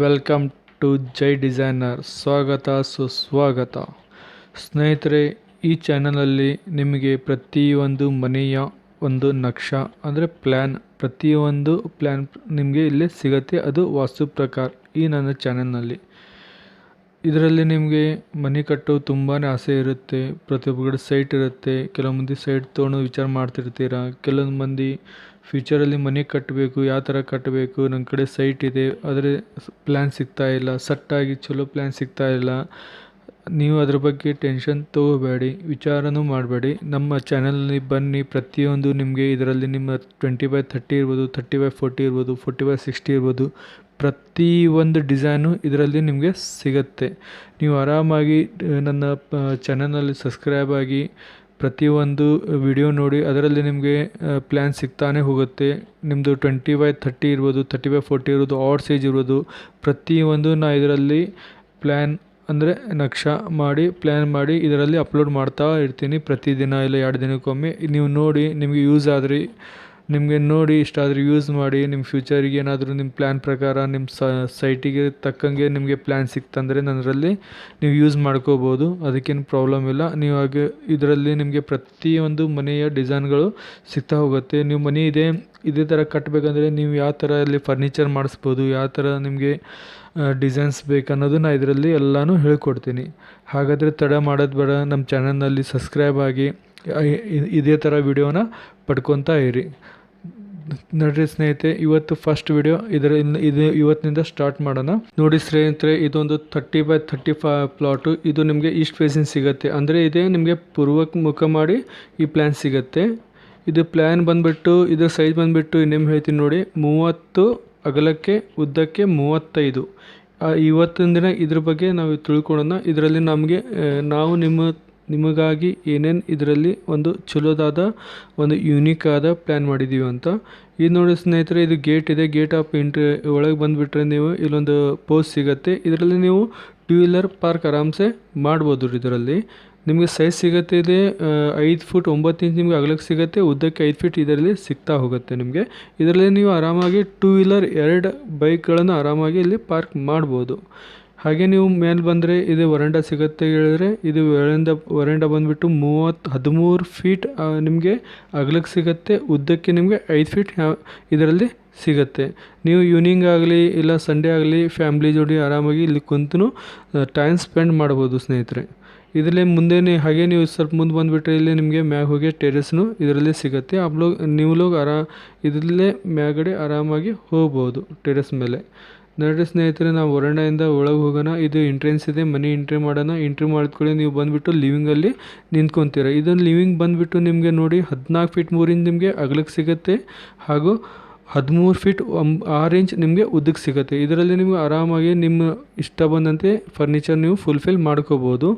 Welcome to Jai designer. ಸ್ವಾಗತ, ಸುಸ್ವಾಗತ. ಸ್ನೇಹಿತರೆ, ಈ ಚಾನಲಲ್ಲಿ ನಿಮಗೆ ಪ್ರತಿಯೊಂದು ಮನೆಯ ಒಂದು ನಕ್ಷ, ಅಂದರೆ ಪ್ಲ್ಯಾನ್ ಪ್ರತಿಯೊಂದು ಪ್ಲ್ಯಾನ್ ನಿಮಗೆ ಇಲ್ಲಿ ಸಿಗುತ್ತೆ. ಅದು ವಾಸ್ತು ಪ್ರಕಾರ ಈ ನನ್ನ ಚಾನಲ್ನಲ್ಲಿ. ಇದರಲ್ಲಿ ನಿಮಗೆ ಮನೆ ಕಟ್ಟೋ ತುಂಬಾ ಆಸೆ ಇರುತ್ತೆ. ಪ್ರತಿಯೊಬ್ಬರ ಸೈಟ್ ಇರುತ್ತೆ. ಕೆಲವು ಮಂದಿ ಸೈಟ್ ತೊಗೊಂಡು ವಿಚಾರ ಮಾಡ್ತಿರ್ತೀರ. ಕೆಲವೊಂದು ಮಂದಿ ಫ್ಯೂಚರಲ್ಲಿ ಮನೆ ಕಟ್ಟಬೇಕು ಯಾವ ಥರ ಕಟ್ಟಬೇಕು ನನ್ನ ಕಡೆ ಸೈಟ್ ಇದೆ, ಆದರೆ ಪ್ಲ್ಯಾನ್ ಸಿಗ್ತಾ ಇಲ್ಲ, ಸಟ್ಟಾಗಿ ಚಲೋ ಪ್ಲ್ಯಾನ್ ಸಿಗ್ತಾ ಇಲ್ಲ. ನೀವು ಅದ್ರ ಬಗ್ಗೆ ಟೆನ್ಷನ್ ತಗೋಬೇಡಿ, ವಿಚಾರನೂ ಮಾಡಬೇಡಿ. ನಮ್ಮ ಚಾನಲ್ನಲ್ಲಿ ಬನ್ನಿ, ಪ್ರತಿಯೊಂದು ನಿಮಗೆ ಇದರಲ್ಲಿ ನಿಮ್ಮ ಟ್ವೆಂಟಿ ಬೈ ಥರ್ಟಿ ಇರ್ಬೋದು ಥರ್ಟಿ ಬೈ ಫೋರ್ಟಿ ಇರ್ಬೋದು ಫೋರ್ಟಿ ಬೈ ಸಿಕ್ಸ್ಟಿ ಇರ್ಬೋದು, ಪ್ರತಿ ಒಂದು ಡಿಸೈನು ಇದರಲ್ಲಿ ನಿಮಗೆ ಸಿಗುತ್ತೆ. ನೀವು ಆರಾಮಾಗಿ ನನ್ನ ಚಾನಲ್ನಲ್ಲಿ ಸಬ್ಸ್ಕ್ರೈಬ್ ಆಗಿ ಪ್ರತಿಯೊಂದು ವಿಡಿಯೋ ನೋಡಿ, ಅದರಲ್ಲಿ ನಿಮಗೆ ಪ್ಲ್ಯಾನ್ ಸಿಗ್ತಾನೆ ಹೋಗುತ್ತೆ. ನಿಮ್ಮದು ಟ್ವೆಂಟಿ ಬೈ ಥರ್ಟಿ ಇರ್ಬೋದು ಥರ್ಟಿ ಬೈ ಫೋರ್ಟಿ ಇರ್ಬೋದು ಆಡ್ ಸೈಜ್ ಇರ್ಬೋದು. ಪ್ರತಿಯೊಂದು ನಾ ಇದರಲ್ಲಿ ಪ್ಲ್ಯಾನ್ ಅಂದರೆ ನಕ್ಷ ಮಾಡಿ ಪ್ಲ್ಯಾನ್ ಮಾಡಿ ಇದರಲ್ಲಿ ಅಪ್ಲೋಡ್ ಮಾಡ್ತಾ ಇರ್ತೀನಿ ಪ್ರತಿದಿನ ಇಲ್ಲ ಎರಡು ದಿನಕ್ಕೊಮ್ಮೆ. ನೀವು ನೋಡಿ, ನಿಮಗೆ ಯೂಸ್ ಆದ್ರಿ ನಿಮಗೆ ನೋಡಿ ಇಷ್ಟ ಆದರೆ ಯೂಸ್ ಮಾಡಿ ನಿಮ್ಮ ಫ್ಯೂಚರಿಗೆ ಏನಾದರೂ ನಿಮ್ಮ ಪ್ಲ್ಯಾನ್ ಪ್ರಕಾರ ನಿಮ್ಮ ಸೈಟಿಗೆ ತಕ್ಕಂಗೆ ನಿಮಗೆ ಪ್ಲ್ಯಾನ್ ಸಿಕ್ತಂದರೆ ನನ್ನದರಲ್ಲಿ ನೀವು ಯೂಸ್ ಮಾಡ್ಕೋಬೋದು, ಅದಕ್ಕೇನು ಪ್ರಾಬ್ಲಮ್ ಇಲ್ಲ. ನೀವು ಹಾಗೆ ಇದರಲ್ಲಿ ನಿಮಗೆ ಪ್ರತಿಯೊಂದು ಮನೆಯ ಡಿಸೈನ್ಗಳು ಸಿಗ್ತಾ ಹೋಗುತ್ತೆ. ನೀವು ಮನೆ ಇದೆ, ಇದೇ ಥರ ಕಟ್ಟಬೇಕಂದ್ರೆ ನೀವು ಯಾವ ಥರ ಅಲ್ಲಿ ಫರ್ನಿಚರ್ ಮಾಡಿಸ್ಬೋದು, ಯಾವ ಥರ ನಿಮಗೆ ಡಿಸೈನ್ಸ್ ಬೇಕನ್ನೋದು ನಾನು ಇದರಲ್ಲಿ ಎಲ್ಲನೂ ಹೇಳ್ಕೊಡ್ತೀನಿ. ಹಾಗಾದರೆ ತಡ ಮಾಡೋದು ಬೇಡ. ನಮ್ಮ ಚಾನಲ್ನಲ್ಲಿ ಸಬ್ಸ್ಕ್ರೈಬ್ ಆಗಿ ಇದೇ ಥರ ವಿಡಿಯೋನ ಪಡ್ಕೊತಾ ಇರಿ. ನೋಡ್ರಿ ಸ್ನೇಹಿತೆ ಇವತ್ತು ಫಸ್ಟ್ ವಿಡಿಯೋ ಇದರ ಇದು ಇವತ್ತಿನಿಂದ ಸ್ಟಾರ್ಟ್ ಮಾಡೋಣ. ನೋಡಿ ಸ್ನೇಹಿತರೆ, ಇದೊಂದು thirty by thirty five plot ಇದು ನಿಮಗೆ ಈಸ್ಟ್ ಫೇಸಿಂಗ್ ಸಿಗುತ್ತೆ. ಅಂದರೆ ಇದೇ ನಿಮಗೆ ಪೂರ್ವಕ್ಕೆ ಮುಖ ಮಾಡಿ ಈ ಪ್ಲ್ಯಾನ್ ಸಿಗುತ್ತೆ. ಇದು ಪ್ಲ್ಯಾನ್ ಬಂದುಬಿಟ್ಟು, ಇದರ ಸೈಜ್ ಬಂದುಬಿಟ್ಟು ಇನ್ನೇನು ಹೇಳ್ತೀನಿ ನೋಡಿ. ಮೂವತ್ತು ಅಗಲಕ್ಕೆ, ಉದ್ದಕ್ಕೆ ಮೂವತ್ತೈದು. ಇವತ್ತಿನ ದಿನ ಇದ್ರ ಬಗ್ಗೆ ನಾವು ತಿಳ್ಕೊಳ್ಳೋಣ. ಇದರಲ್ಲಿ ನಮಗೆ ನಾವು ನಿಮ್ಮ ನಿಮಗಾಗಿ ಏನೇನು ಇದರಲ್ಲಿ ಒಂದು ಚಲೋದಾದ, ಒಂದು ಯೂನಿಕ್ ಆದ ಪ್ಲ್ಯಾನ್ ಮಾಡಿದ್ದೀವಿ ಅಂತ. ಇದು ನೋಡಿ ಸ್ನೇಹಿತರೆ, ಇದು ಗೇಟ್ ಇದೆ. ಗೇಟ್ ಆಫ್ ಎಂಟ್ರಿ ಒಳಗೆ ಬಂದುಬಿಟ್ರೆ ನೀವು ಇಲ್ಲೊಂದು ಪೋಸ್ಟ್ ಸಿಗುತ್ತೆ. ಇದರಲ್ಲಿ ನೀವು ಟೂ ವೀಲರ್ ಪಾರ್ಕ್ ಆರಾಮ್ಸೆ ಮಾಡ್ಬೋದು ಇದರಲ್ಲಿ. ನಿಮಗೆ ಸೈಜ್ ಸಿಗುತ್ತೆ ಇದೆ ಐದು ಫುಟ್ ಒಂಬತ್ತು ಇಂಚ್ ನಿಮಗೆ ಅಗಲಕ್ಕೆ ಸಿಗುತ್ತೆ. ಉದ್ದಕ್ಕೆ ಐದು ಫೀಟ್ ಇದರಲ್ಲಿ ಸಿಗ್ತಾ ಹೋಗುತ್ತೆ ನಿಮಗೆ. ಇದರಲ್ಲಿ ನೀವು ಆರಾಮಾಗಿ ಟೂ ವೀಲರ್ ಎರಡು ಬೈಕ್ಗಳನ್ನು ಆರಾಮಾಗಿ ಇಲ್ಲಿ ಪಾರ್ಕ್ ಮಾಡ್ಬೋದು. ಹಾಗೆ ನೀವು ಮೇಲೆ ಬಂದರೆ ಇದು ವರಂಡ ಸಿಗುತ್ತೆ ಹೇಳಿದ್ರೆ ಇದು ವರಂಡ ವರಂಡ ಬಂದುಬಿಟ್ಟು ಮೂವತ್ತು, ಹದಿಮೂರು ಫೀಟ್ ನಿಮಗೆ ಅಗಲಕ್ಕೆ ಸಿಗುತ್ತೆ, ಉದ್ದಕ್ಕೆ ನಿಮಗೆ ಐದು ಫೀಟ್ ಇದರಲ್ಲಿ ಸಿಗುತ್ತೆ. ನೀವು ಈವ್ನಿಂಗ್ ಆಗಲಿ ಇಲ್ಲ ಸಂಡೇ ಆಗಲಿ ಫ್ಯಾಮ್ಲಿ ಜೋಡಿ ಆರಾಮಾಗಿ ಇಲ್ಲಿ ಕುಂತು ಟೈಮ್ ಸ್ಪೆಂಡ್ ಮಾಡ್ಬೋದು ಸ್ನೇಹಿತರೆ. ಇದರಲ್ಲೇ ಮುಂದೆನೇ ಹಾಗೆ ನೀವು ಸ್ವಲ್ಪ ಮುಂದೆ ಬಂದುಬಿಟ್ರೆ ಇಲ್ಲಿ ನಿಮಗೆ ಮ್ಯಾಗ ಹೋಗಿ ಟೆರೆಸ್ನು ಇದರಲ್ಲೇ ಸಿಗುತ್ತೆ. ಅಬ್ಲೋಗ್ ನೀವು ಲೋಗ್ ಆರಾ, ಇದರಲ್ಲೇ ಮ್ಯಾಗಡೆ ಆರಾಮಾಗಿ ಹೋಗ್ಬೋದು ಟೆರೆಸ್ ಮೇಲೆ. ನೋಡಿರಿ ಸ್ನೇಹಿತರೆ, ನಾವು ಹೊರಣೆಯಿಂದ ಒಳಗೆ ಹೋಗೋಣ. ಇದು ಎಂಟ್ರೆನ್ಸ್ ಇದೆ. ಮನೆ ಎಂಟ್ರಿ ಮಾಡೋಣ. ಎಂಟ್ರಿ ಮಾಡಿದ್ಕೊಳ್ಳಿ ನೀವು ಬಂದುಬಿಟ್ಟು ಲಿವಿಂಗಲ್ಲಿ ನಿಂತ್ಕೊತೀರ. ಇದನ್ನು ಲಿವಿಂಗ್ ಬಂದುಬಿಟ್ಟು ನಿಮಗೆ ನೋಡಿ ಹದಿನಾಲ್ಕು ಫೀಟ್ ಮೂರಿಂದ ನಿಮಗೆ ಅಗಲಕ್ಕೆ ಸಿಗುತ್ತೆ. ಹಾಗೂ ಹದಿಮೂರು ಫೀಟ್ ಆರು ಇಂಚ್ ನಿಮಗೆ ಉದ್ದಕ್ಕೆ ಸಿಗುತ್ತೆ. ಇದರಲ್ಲಿ ನಿಮಗೆ ಆರಾಮಾಗಿ ನಿಮ್ಮ ಇಷ್ಟ ಬಂದಂತೆ ಫರ್ನಿಚರ್ ನೀವು ಫುಲ್ಫಿಲ್ ಮಾಡ್ಕೋಬೋದು.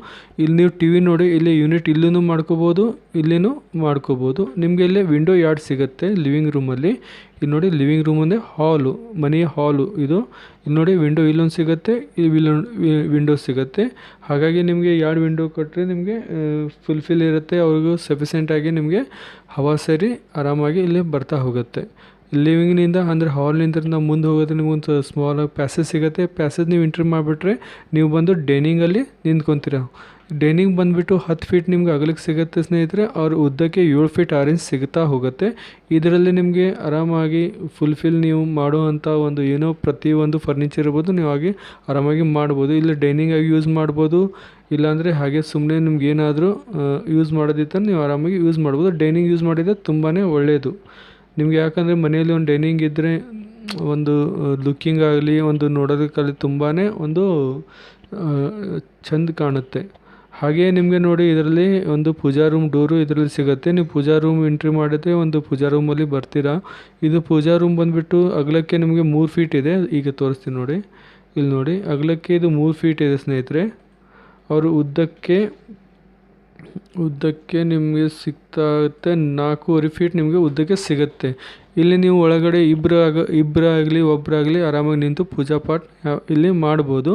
ಇಲ್ಲಿ ನೀವು ಟಿ ವಿ ನೋಡಿ, ಇಲ್ಲಿ ಯೂನಿಟ್ ಇಲ್ಲೂ ಮಾಡ್ಕೋಬೋದು, ಇಲ್ಲಿನೂ ಮಾಡ್ಕೋಬೋದು. ನಿಮಗೆ ಇಲ್ಲೇ ವಿಂಡೋ ಯಾರ್ಡ್ ಸಿಗುತ್ತೆ ಲಿವಿಂಗ್ ರೂಮಲ್ಲಿ ಇಲ್ಲಿ ನೋಡಿ ಲಿವಿಂಗ್ ರೂಮ್ ಅಂದರೆ ಹಾಲು ಮನೆಯ ಹಾಲು ಇದು. ಇಲ್ಲಿ ನೋಡಿ ವಿಂಡೋ ಇಲ್ಲೊಂದು ಸಿಗುತ್ತೆ, ಇಲ್ಲಿ ವಿಂಡೋ ಸಿಗುತ್ತೆ. ಹಾಗಾಗಿ ನಿಮಗೆ ಎರಡು ವಿಂಡೋ ಕೊಟ್ಟರೆ ನಿಮಗೆ ಫುಲ್ಫಿಲ್ ಇರುತ್ತೆ, ಅವ್ರಿಗೂ ಸಫಿಷಿಯೆಂಟಾಗಿ ನಿಮಗೆ ಹವಾ ಸೇರಿ ಆರಾಮಾಗಿ ಇಲ್ಲಿ ಬರ್ತಾ ಹೋಗುತ್ತೆ. ಲಿವಿಂಗ್ನಿಂದ ಅಂದರೆ ಹಾಲ್ನಿಂದ ನಾವು ಮುಂದೆ ಹೋಗೋದ್ರೆ ನಿಮ್ಗೊಂದು ಸ್ಮಾಲ್ ಪ್ಯಾಸೇಜ್ ಸಿಗುತ್ತೆ. ಪ್ಯಾಸೇಜ್ ನೀವು ಎಂಟ್ರಿ ಮಾಡಿಬಿಟ್ರೆ ನೀವು ಬಂದು ಡೈನಿಂಗಲ್ಲಿ ನಿಂತ್ಕೊತೀರ. ಡೈನಿಂಗ್ ಬಂದುಬಿಟ್ಟು ಹತ್ತು ಫೀಟ್ ನಿಮ್ಗೆ ಅಗಲಕ್ಕೆ ಸಿಗುತ್ತೆ ಸ್ನೇಹಿತರೆ. ಅವ್ರ ಉದ್ದಕ್ಕೆ ಏಳು ಫೀಟ್ ಆರೆಂಜ್ ಇಂಚ್ ಸಿಗ್ತಾ ಹೋಗುತ್ತೆ. ಇದರಲ್ಲಿ ನಿಮಗೆ ಆರಾಮಾಗಿ ಫುಲ್ಫಿಲ್ ನೀವು ಮಾಡುವಂಥ ಒಂದು ಏನೋ ಪ್ರತಿಯೊಂದು ಫರ್ನಿಚರ್ ಇರ್ಬೋದು. ನೀವು ಹಾಗೆ ಆರಾಮಾಗಿ ಮಾಡ್ಬೋದು. ಇಲ್ಲ ಡೈನಿಂಗ್ ಆಗಿ ಯೂಸ್ ಮಾಡ್ಬೋದು. ಇಲ್ಲಾಂದರೆ ಹಾಗೆ ಸುಮ್ಮನೆ ನಿಮ್ಗೆ ಏನಾದರೂ ಯೂಸ್ ಮಾಡೋದಿತ್ತು ನೀವು ಆರಾಮಾಗಿ ಯೂಸ್ ಮಾಡ್ಬೋದು. ಡೈನಿಂಗ್ ಯೂಸ್ ಮಾಡಿದರೆ ತುಂಬಾ ಒಳ್ಳೆಯದು ನಿಮ್ಗೆ ಯಾಕಂದರೆ ಮನೆಯಲ್ಲಿ ಒಂದು ಡೈನಿಂಗ್ ಇದ್ದರೆ ಒಂದು ಲುಕ್ಕಿಂಗ್ ಆಗಲಿ, ಒಂದು ನೋಡೋದಕ್ಕಾಗಲಿ ತುಂಬಾ ಒಂದು ಚಂದ ಕಾಣುತ್ತೆ. ಹಾಗೆಯೇ ನಿಮಗೆ ನೋಡಿ ಇದರಲ್ಲಿ ಒಂದು ಪೂಜಾ ರೂಮ್ ಡೋರು ಇದರಲ್ಲಿ ಸಿಗುತ್ತೆ. ನೀವು ಪೂಜಾ ರೂಮ್ ಎಂಟ್ರಿ ಮಾಡಿದ್ರೆ ಒಂದು ಪೂಜಾ ರೂಮಲ್ಲಿ ಬರ್ತೀರಾ. ಇದು ಪೂಜಾ ರೂಮ್ ಬಂದುಬಿಟ್ಟು ಅಗಲಕ್ಕೆ ನಿಮಗೆ ಮೂರು ಫೀಟ್ ಇದೆ. ಈಗ ತೋರಿಸ್ತೀನಿ ನೋಡಿ. ಇಲ್ಲಿ ನೋಡಿ, ಅಗಲಕ್ಕೆ ಇದು ಮೂರು ಫೀಟ್ ಇದೆ ಸ್ನೇಹಿತರೆ. ಅವರು ಉದ್ದಕ್ಕೆ ಉದ್ದಕ್ಕೆ ನಿಮಗೆ ಸಿಗ್ತಾಗುತ್ತೆ ನಾಲ್ಕೂವರೆ ಫೀಟ್ ನಿಮಗೆ ಉದ್ದಕ್ಕೆ ಸಿಗುತ್ತೆ. ಇಲ್ಲಿ ನೀವು ಒಳಗಡೆ ಇಬ್ಬರು ಆಗ ಇಬ್ಬರಾಗಲಿ ಒಬ್ಬರಾಗಲಿ ಆರಾಮಾಗಿ ನಿಂತು ಪೂಜಾ ಪಾಠ ಇಲ್ಲಿ ಮಾಡ್ಬೋದು.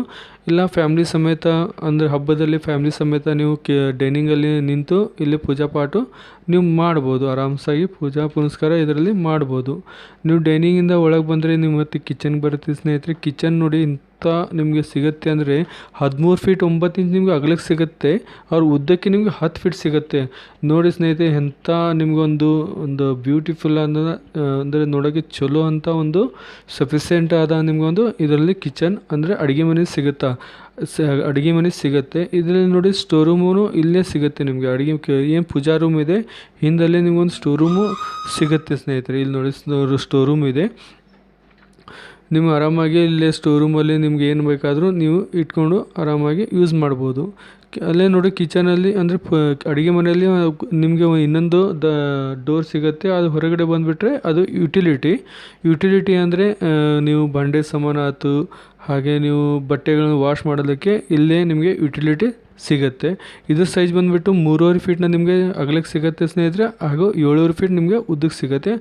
ಇಲ್ಲ, ಫ್ಯಾಮ್ಲಿ ಸಮೇತ, ಅಂದರೆ ಹಬ್ಬದಲ್ಲಿ ಫ್ಯಾಮ್ಲಿ ಸಮೇತ ನೀವು ಕೆ, ಡೈನಿಂಗಲ್ಲಿ ನಿಂತು ಇಲ್ಲಿ ಪೂಜಾ ಪಾಠ ನೀವು ಮಾಡ್ಬೋದು. ಆರಾಮ್ಸಾಗಿ ಪೂಜಾ ಪುನಸ್ಕಾರ ಇದರಲ್ಲಿ ಮಾಡ್ಬೋದು. ನೀವು ಡೈನಿಂಗಿಂದ ಒಳಗೆ ಬಂದರೆ ನೀವು ಮತ್ತೆ ಕಿಚನ್ಗೆ ಬರುತ್ತೆ ಸ್ನೇಹಿತರೆ. ಕಿಚನ್ ನೋಡಿ ಇಂಥ ನಿಮಗೆ ಸಿಗುತ್ತೆ ಅಂದರೆ ಹದಿಮೂರು ಫೀಟ್ ಒಂಬತ್ತು ಇಂಚ್ ನಿಮಗೆ ಅಗಲಕ್ಕೆ ಸಿಗುತ್ತೆ. ಅವ್ರ ಉದ್ದಕ್ಕೆ ನಿಮಗೆ ಹತ್ತು ಫೀಟ್ ಸಿಗುತ್ತೆ. ನೋಡಿ ಸ್ನೇಹಿತರೆ, ಎಂಥ ನಿಮಗೊಂದು, ಒಂದು ಬ್ಯೂಟಿಫುಲ್ ಅನ್ನೋ ಅಂದರೆ ನೋಡೋಕ್ಕೆ ಚಲೋ ಅಂತ ಒಂದು ಸಫಿಸಿಯೆಂಟ್ ಆದ ನಿಮಗೊಂದು ಇದರಲ್ಲಿ ಕಿಚನ್ ಅಂದರೆ ಅಡುಗೆ ಮನೆ ಸಿಗುತ್ತಾ? ಸ, ಅಡುಗೆ ಮನೆ ಸಿಗುತ್ತೆ. ಇದರಲ್ಲಿ ನೋಡಿ ಸ್ಟೋರ್ ರೂಮು ಇಲ್ಲೇ ಸಿಗುತ್ತೆ ನಿಮಗೆ. ಅಡುಗೆ ಏನು ಪೂಜಾ ರೂಮ್ ಇದೆ, ಹಿಂದಲ್ಲೇ ನಿಮ್ಗೊಂದು ಸ್ಟೋರ್ ರೂಮು ಸಿಗುತ್ತೆ ಸ್ನೇಹಿತರೆ. ಇಲ್ಲಿ ನೋಡಿ ಸ್ಟೋರ್ ರೂಮ್ ಇದೆ. ನೀವು ಆರಾಮಾಗಿ ಇಲ್ಲೇ ಸ್ಟೋರ್ ರೂಮಲ್ಲಿ ನಿಮ್ಗೆ ಏನು ಬೇಕಾದರೂ ನೀವು ಇಟ್ಕೊಂಡು ಆರಾಮಾಗಿ ಯೂಸ್ ಮಾಡ್ಬೋದು. ಅಲ್ಲೇ ನೋಡಿ ಕಿಚನಲ್ಲಿ ಅಂದರೆ ಪ ಅಡುಗೆ ಮನೆಯಲ್ಲಿ ನಿಮಗೆ ಇನ್ನೊಂದು ದ ಡೋರ್ ಸಿಗುತ್ತೆ, ಅದು ಹೊರಗಡೆ ಬಂದುಬಿಟ್ರೆ ಅದು ಯುಟಿಲಿಟಿ ಯುಟಿಲಿಟಿ ಅಂದರೆ ನೀವು ಬಂಡೆ ಸಾಮಾನು ಆಯ್ತು ಹಾಗೆ ನೀವು ಬಟ್ಟೆಗಳನ್ನು ವಾಶ್ ಮಾಡೋದಕ್ಕೆ ಇಲ್ಲೇ ನಿಮಗೆ ಯುಟಿಲಿಟಿ ಸಿಗುತ್ತೆ. ಇದ್ರ ಸೈಜ್ ಬಂದುಬಿಟ್ಟು ಮೂರುವರೆ ಫೀಟ್ನ ನಿಮಗೆ ಅಗಲಕ್ಕೆ ಸಿಗುತ್ತೆ ಸ್ನೇಹಿತರೆ, ಹಾಗೂ ಏಳುವರೆ ಫೀಟ್ ನಿಮಗೆ ಉದ್ದಕ್ಕೆ ಸಿಗುತ್ತೆ.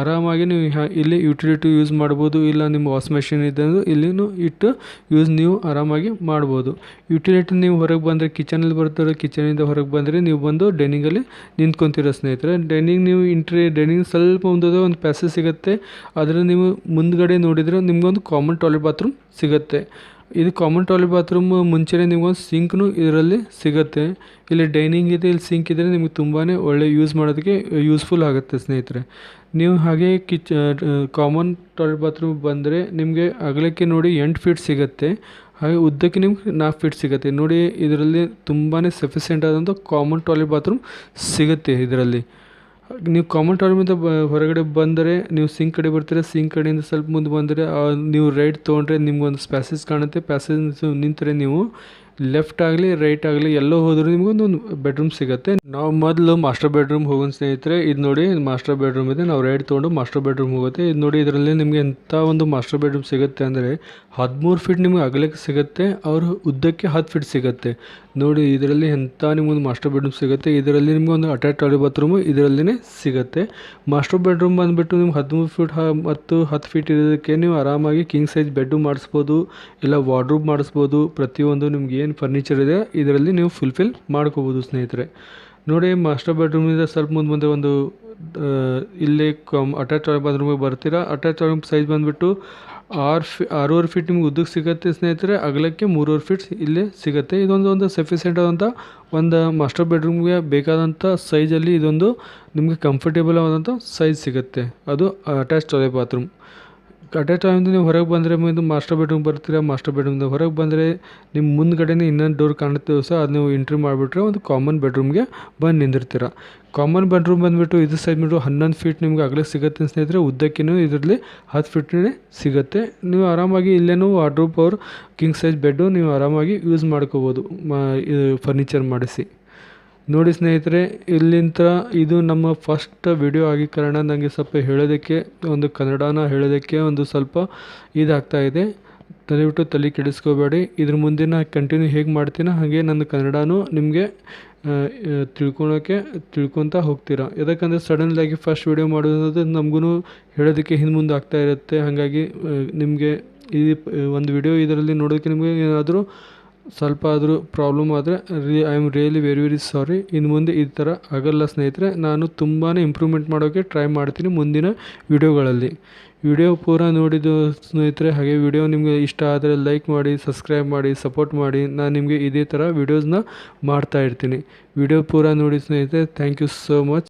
ಆರಾಮಾಗಿ ನೀವು ಇಲ್ಲಿ ಯುಟಿಲಿಟಿ ಯೂಸ್ ಮಾಡ್ಬೋದು, ಇಲ್ಲ ನಿಮ್ಮ ವಾಶ್ ಮೆಷಿನ್ ಇದ್ದಂದು ಇಲ್ಲಿನೂ ಇಟ್ಟು ಯೂಸ್ ನೀವು ಆರಾಮಾಗಿ ಮಾಡ್ಬೋದು. ಯುಟಿಲಿಟಿ ನೀವು ಹೊರಗೆ ಬಂದರೆ ಕಿಚನಲ್ಲಿ ಬರ್ತಾರೆ ಕಿಚನಿಂದ ಹೊರಗೆ ಬಂದರೆ ನೀವು ಬಂದು ಡೈನಿಂಗಲ್ಲಿ ನಿಂತ್ಕೊತೀರ ಸ್ನೇಹಿತರೆ. ಡೈನಿಂಗ್ ನೀವು ಇಂಟ್ರಿ ಡೈನಿಂಗ್ ಸ್ವಲ್ಪ ಮುಂದೆ ಒಂದು ಪ್ಯಾಸೇಜ್ ಸಿಗುತ್ತೆ. ಅದರಲ್ಲಿ ನೀವು ಮುಂದ್ಗಡೆ ನೋಡಿದರೆ ನಿಮಗೊಂದು ಕಾಮನ್ ಟಾಯ್ಲೆಟ್ ಬಾತ್ರೂಮ್ ಸಿಗುತ್ತೆ. ಇದು ಕಾಮನ್ ಟಾಯ್ಲೆಟ್ ಬಾತ್ರೂಮ್ ಮುಂಚೆನೇ ನಿಮ್ಗೊಂದು ಸಿಂಕ್ನು ಇದರಲ್ಲಿ ಸಿಗುತ್ತೆ. ಇಲ್ಲಿ ಡೈನಿಂಗ್ ಇದೆ, ಇಲ್ಲಿ ಸಿಂಕ್ ಇದ್ದರೆ ನಿಮಗೆ ತುಂಬಾ ಒಳ್ಳೆ ಯೂಸ್ ಮಾಡೋದಕ್ಕೆ ಯೂಸ್ಫುಲ್ ಆಗುತ್ತೆ ಸ್ನೇಹಿತರೆ. ನೀವು ಹಾಗೆ ಕಿಚ್ ಕಾಮನ್ ಟಾಯ್ಲೆಟ್ ಬಾತ್ರೂಮ್ ಬಂದರೆ ನಿಮಗೆ ಅಗಲಕ್ಕೆ ನೋಡಿ ಎಂಟು ಫೀಟ್ ಸಿಗುತ್ತೆ. ಹಾಗೆ ಉದ್ದಕ್ಕೆ ನಿಮ್ಗೆ ನಾಲ್ಕು ಫೀಟ್ ಸಿಗುತ್ತೆ. ನೋಡಿ, ಇದರಲ್ಲಿ ತುಂಬಾ ಸಫಿಷಿಯೆಂಟ್ ಆದಂಥ ಕಾಮನ್ ಟಾಯ್ಲೆಟ್ ಬಾತ್ರೂಮ್ ಸಿಗುತ್ತೆ ಇದರಲ್ಲಿ. ನೀವು ಕಾಮನ್ ಟಾರ್ಮಿಂದ ಬ ಹೊರಗಡೆ ಬಂದರೆ, ನೀವು ಸಿಂಕ್ ಕಡೆ ಬರ್ತೀರ ಸಿಂಕ್ ಕಡೆಯಿಂದ ಸ್ವಲ್ಪ ಮುಂದೆ ಬಂದರೆ ನೀವು ರೈಟ್ ತೊಗೊಂಡ್ರೆ ನಿಮ್ಗೊಂದು ಪ್ಯಾಸೇಜ್ ಕಾಣುತ್ತೆ. ಪ್ಯಾಸೇಜ್ ನಿಂತರೆ ನೀವು ಲೆಫ್ಟ್ ಆಗಲಿ ರೈಟ್ ಆಗಲಿ, ಎಲ್ಲೋ ಹೋದ್ರೂ ನಿಮ್ಗೊಂದು ಒಂದು ಬೆಡ್ರೂಮ್ ಸಿಗುತ್ತೆ. ನಾವು ಮೊದಲು ಮಾಸ್ಟರ್ ಬೆಡ್ರೂಮ್ ಹೋಗೋಣ ಸ್ನೇಹಿತರೆ, ಇದು ನೋಡಿ ಮಾಸ್ಟರ್ ಬೆಡ್ರೂಮ್ ಇದೆ. ನಾವು ರೈಟ್ ತೊಗೊಂಡು ಮಾಸ್ಟರ್ ಬೆಡ್ರೂಮ್ ಹೋಗುತ್ತೆ. ಇದು ನೋಡಿ, ಇದರಲ್ಲಿ ನಿಮಗೆ ಎಂಥ ಒಂದು ಮಾಸ್ಟರ್ ಬೆಡ್ರೂಮ್ ಸಿಗುತ್ತೆ ಅಂದರೆ, ಹದಿಮೂರು ಫೀಟ್ ನಿಮಗೆ ಅಗಲಕ್ಕೆ ಸಿಗುತ್ತೆ, ಅವ್ರ ಉದ್ದಕ್ಕೆ ಹತ್ತು ಫೀಟ್ ಸಿಗುತ್ತೆ. ನೋಡಿ, ಇದರಲ್ಲಿ ಎಂಥ ನಿಮಗೊಂದು ಮಾಸ್ಟರ್ ಬೆಡ್ರೂಮ್ ಸಿಗುತ್ತೆ. ಇದರಲ್ಲಿ ನಿಮಗೆ ಒಂದು ಅಟ್ಯಾಚ್ ಟಾಯ್ಲೆಟ್ ಬಾತ್ರೂಮು ಇದರಲ್ಲಿನೇ ಸಿಗುತ್ತೆ. ಮಾಸ್ಟರ್ ಬೆಡ್ರೂಮ್ ಬಂದುಬಿಟ್ಟು ನಿಮ್ಗೆ ಹದಿಮೂರು ಫೀಟ್ ಮತ್ತು ಹತ್ತು ಫೀಟ್ ಇರೋದಕ್ಕೆ ನೀವು ಆರಾಮಾಗಿ ಕಿಂಗ್ ಸೈಜ್ ಬೆಡ್ಡು ಮಾಡಿಸ್ಬೋದು, ಇಲ್ಲ ವಾರ್ಡ್ರೂಬ್ ಮಾಡಿಸ್ಬೋದು. ಪ್ರತಿಯೊಂದು ನಿಮ್ಗೆ ಏನು ಫರ್ನಿಚರ್ ಇದೆ, ಇದರಲ್ಲಿ ನೀವು ಫುಲ್ಫಿಲ್ ಮಾಡ್ಕೋಬೋದು ಸ್ನೇಹಿತರೆ. ನೋಡಿ ಮಾಸ್ಟರ್ ಬೆಡ್ರೂಮಿಂದ ಸ್ವಲ್ಪ ಮುಂದೆ ಬಂದರೆ ಒಂದು ಇಲ್ಲಿ ಕಮ್ ಅಟ್ಯಾಚ್ ಬಾತ್ರೂಮಿಗೆ ಬರ್ತೀರಾ? ಅಟ್ಯಾಚ್ ಬಾತ್ರೂಮ್ ಸೈಜ್ ಬಂದುಬಿಟ್ಟು ಆರು ಫಿ, ಆರೂವರೆ ಫೀಟ್ ನಿಮ್ಗೆ ಉದ್ದಕ್ಕೆ ಸಿಗುತ್ತೆ ಸ್ನೇಹಿತರೆ. ಅಗಲಕ್ಕೆ ಮೂರುವರೆ ಫೀಟ್ ಇಲ್ಲೇ ಸಿಗುತ್ತೆ. ಇದೊಂದು ಒಂದು ಸಫಿಷಿಯೆಂಟ್ ಆದಂಥ ಒಂದು ಮಾಸ್ಟರ್ ಬೆಡ್ರೂಮ್ಗೆ ಬೇಕಾದಂಥ ಸೈಜಲ್ಲಿ ಇದೊಂದು ನಿಮಗೆ ಕಂಫರ್ಟೇಬಲ್ ಆದಂಥ ಸೈಜ್ ಸಿಗುತ್ತೆ. ಅದು ಅಟ್ಯಾಚ್ ಟಾಯ್ಲೆಟ್ ಬಾತ್ರೂಮ್ ಅಟ್ಯಾಚ್ ಟೈಮಿಂದ ನೀವು ಹೊರಗೆ ಬಂದರೆ ಮುಂದೆ ಮಾಸ್ಟರ್ ಬೆಡ್ರೂಮ್ ಬರ್ತೀರಾ ಮಾಸ್ಟರ್ ಬೆಡ್ರೂಮಿಂದ ಹೊರಗೆ ಬಂದರೆ ನಿಮ್ಮ ಮುಂದ್ಗಡೆನೇ ಇನ್ನೊಂದು ಡೋರ್ ಕಾಣುತ್ತೆ ಸಹ ಅದು ನೀವು ಎಂಟ್ರಿ ಮಾಡಿಬಿಟ್ರೆ ಒಂದು ಕಾಮನ್ ಬೆಡ್ರೂಮ್ಗೆ ಬಂದು ನಿಂದಿರ್ತೀರ. ಕಾಮನ್ ಬೆಡ್ರೂಮ್ ಬಂದುಬಿಟ್ಟು ಇದು ಸೈಡ್ ಬಿಟ್ಟು ಹನ್ನೊಂದು ಫೀಟ್ ನಿಮ್ಗೆ ಆಗಲೇ ಸಿಗುತ್ತೆ ಸ್ನೇಹಿತರೆ, ಉದ್ದಕ್ಕಿನ ಇದರಲ್ಲಿ ಹತ್ತು ಫೀಟ್ನೇ ಸಿಗುತ್ತೆ. ನೀವು ಆರಾಮಾಗಿ ಇಲ್ಲೇನೂ ವಾರ್ಡ್ರೋಬ್ ಅವರು ಕಿಂಗ್ ಸೈಜ್ ಬೆಡ್ಡು ನೀವು ಆರಾಮಾಗಿ ಯೂಸ್ ಮಾಡ್ಕೋಬೋದು, ಮಾ ಫರ್ನಿಚರ್ ಮಾಡಿಸಿ. ನೋಡಿ ಸ್ನೇಹಿತರೆ, ಇಲ್ಲಿಂತ ಇದು ನಮ್ಮ ಫಸ್ಟ್ ವಿಡಿಯೋ ಆಗಿ ಕಾರಣ ನನಗೆ ಸ್ವಲ್ಪ ಹೇಳೋದಕ್ಕೆ, ಒಂದು ಕನ್ನಡನ ಹೇಳೋದಕ್ಕೆ ಒಂದು ಸ್ವಲ್ಪ ಇದಾಗ್ತಾ ಇದೆ. ದಯವಿಟ್ಟು ತಲೆ ಕೆಡಿಸ್ಕೋಬೇಡಿ. ಇದ್ರ ಮುಂದಿನ ಕಂಟಿನ್ಯೂ ಹೇಗೆ ಮಾಡ್ತೀನೋ ಹಾಗೆ ನನ್ನ ಕನ್ನಡನೂ ನಿಮಗೆ ತಿಳ್ಕೊಳೋಕ್ಕೆ ತಿಳ್ಕೊತಾ ಹೋಗ್ತೀರಾ. ಯಾಕಂದರೆ ಸಡನ್ಲಾಗಿ ಫಸ್ಟ್ ವಿಡಿಯೋ ಮಾಡೋದು ನಮಗೂ ಹೇಳೋದಕ್ಕೆ ಹಿಂದೆ ಮುಂದೆ ಆಗ್ತಾ ಇರುತ್ತೆ. ಹಾಗಾಗಿ ನಿಮಗೆ ಈ ಒಂದು ವಿಡಿಯೋ ಇದರಲ್ಲಿ ನೋಡೋದಕ್ಕೆ ನಿಮಗೆ ಏನಾದರೂ ಸ್ವಲ್ಪ ಆದರೂ ಪ್ರಾಬ್ಲಮ್ ಆದರೆ ರಿ I am really very very sorry ಇನ್ನು ಮುಂದೆ ಈ ಥರ ಆಗಲ್ಲ ಸ್ನೇಹಿತರೆ, ನಾನು ತುಂಬಾ ಇಂಪ್ರೂವ್ಮೆಂಟ್ ಮಾಡೋಕ್ಕೆ ಟ್ರೈ ಮಾಡ್ತೀನಿ ಮುಂದಿನ ವಿಡಿಯೋಗಳಲ್ಲಿ ವಿಡಿಯೋ ಪೂರ ನೋಡಿದ ಸ್ನೇಹಿತರೆ, ಹಾಗೆ ವಿಡಿಯೋ ನಿಮಗೆ ಇಷ್ಟ ಆದರೆ ಲೈಕ್ ಮಾಡಿ ಸಬ್ಸ್ಕ್ರೈಬ್ ಮಾಡಿ ಸಪೋರ್ಟ್ ಮಾಡಿ, ನಾನು ನಿಮಗೆ ಇದೇ ಥರ ವಿಡಿಯೋಸ್ನ ಮಾಡ್ತಾ ಇರ್ತೀನಿ. ವಿಡಿಯೋ ಪೂರ ನೋಡಿ ಸ್ನೇಹಿತರೆ ಥ್ಯಾಂಕ್ ಯು ಸೋ ಮಚ್